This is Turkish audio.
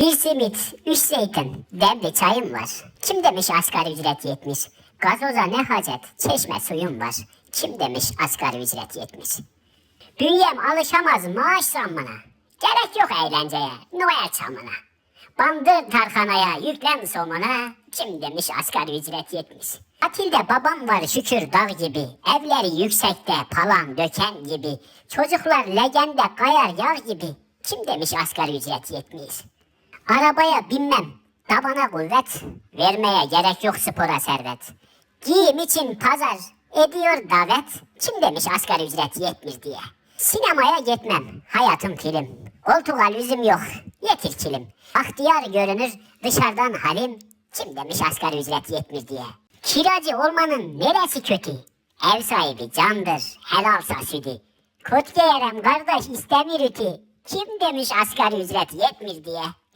Bir simit, üç zeytin, demli çayım var. Kim demiş asgari ücret yetmiş? Gazoza ne hacet, çeşme suyum var. Kim demiş asgari ücret yetmiş? Bünyem alışamaz maaş zammına. Gerek yok eğlenceye, Noel çamına. Bandır tarhanaya, yüklen somuna. Kim demiş asgari ücret yetmiş? Atilde babam var şükür dağ gibi. Evleri yüksekte palan döken gibi. Çocuklar legende kayar yar gibi. Kim demiş asgari ücret yetmiş? Arabaya binmem, tabana kuvvet. Vermeye gerek yok spora servet. Giyim için pazar, ediyor davet. Kim demiş asgari ücret yetmiş diye. Sinemaya gitmem, hayatım film. Koltuğa lüzum yok, yetir kilim. Bahtiyar görünür dışarıdan halim. Kim demiş asgari ücret yetmiş diye. Kiracı olmanın neresi kötü? Ev sahibi candır, helalsa sütü. Kut giyerem kardeş istemir ütü. Kim demiş asgari ücret yetmiş diye.